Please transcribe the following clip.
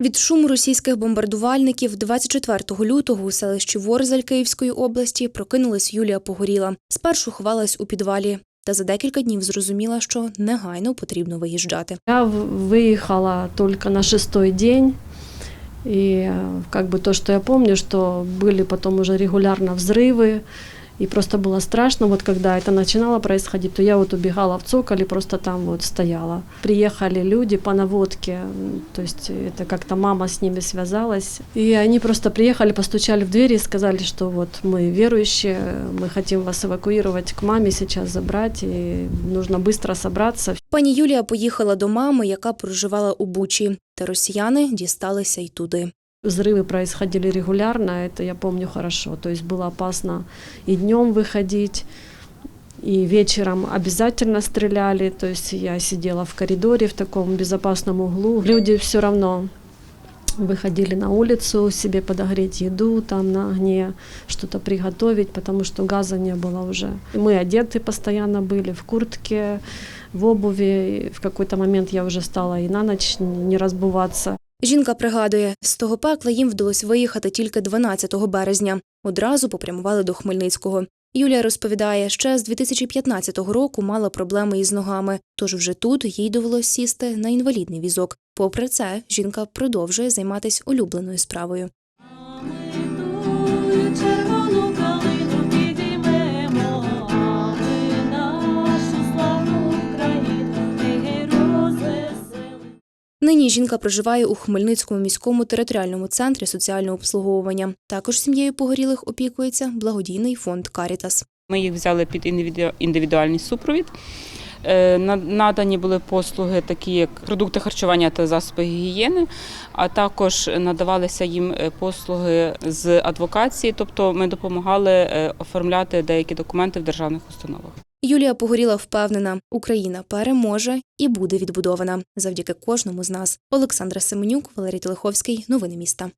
Від шуму російських бомбардувальників 24 лютого у селищі Ворзель Київської області прокинулась Юлія Погоріла. Спершу ховалась у підвалі, та за декілька днів зрозуміла, що негайно потрібно виїжджати. Я в- выехала только на шестой день. И э, как бы то, что я помню, что были потом уже регулярно взрывы, и просто было страшно. Вот когда это начинало происходить, то я вот убегала в цоколь и просто там вот стояла. Приехали люди по наводке, м, то есть это как-то мама с ними связалась. И они просто приехали, постучали в двери и сказали, что вот мы верующие, мы хотим вас эвакуировать к маме сейчас забрать, и нужно быстро собраться. Пані Юлія поїхала до мами, яка проживала у Бучі, та росіяни дісталися й туди. Взрывы происходили регулярно, это я помню хорошо. То есть было опасно и днем выходить, и вечером обязательно стреляли. То есть я сидела в коридоре в таком безопасном углу. Люди все равно выходили на улицу себе подогреть еду там на огне, что-то приготовить, потому что газа не было уже. Мы одеты постоянно были в куртке, в обуви. И в какой-то момент я уже стала и на ночь не разбываться. Жінка пригадує, з того пекла їм вдалося виїхати тільки 12 березня. Одразу попрямували до Хмельницького. Юлія розповідає, ще з 2015 року мала проблеми із ногами, тож вже тут їй довелось сісти на інвалідний візок. Попри це, жінка продовжує займатися улюбленою справою. Нині жінка проживає у Хмельницькому міському територіальному центрі соціального обслуговування. Також сім'єю погорілих опікується благодійний фонд Карітас. Ми їх взяли під індивіду- індивідуальний супровід. Е, Надані були послуги, такі як продукти харчування та засоби гігієни, а також надавалися їм е, послуги з адвокації, тобто ми допомагали е, оформляти деякі документи в державних установах. Юлія Погоріла впевнена, Україна переможе і буде відбудована завдяки кожному з нас. Олександра Семенюк, Валерій Телеховський. Новини міста.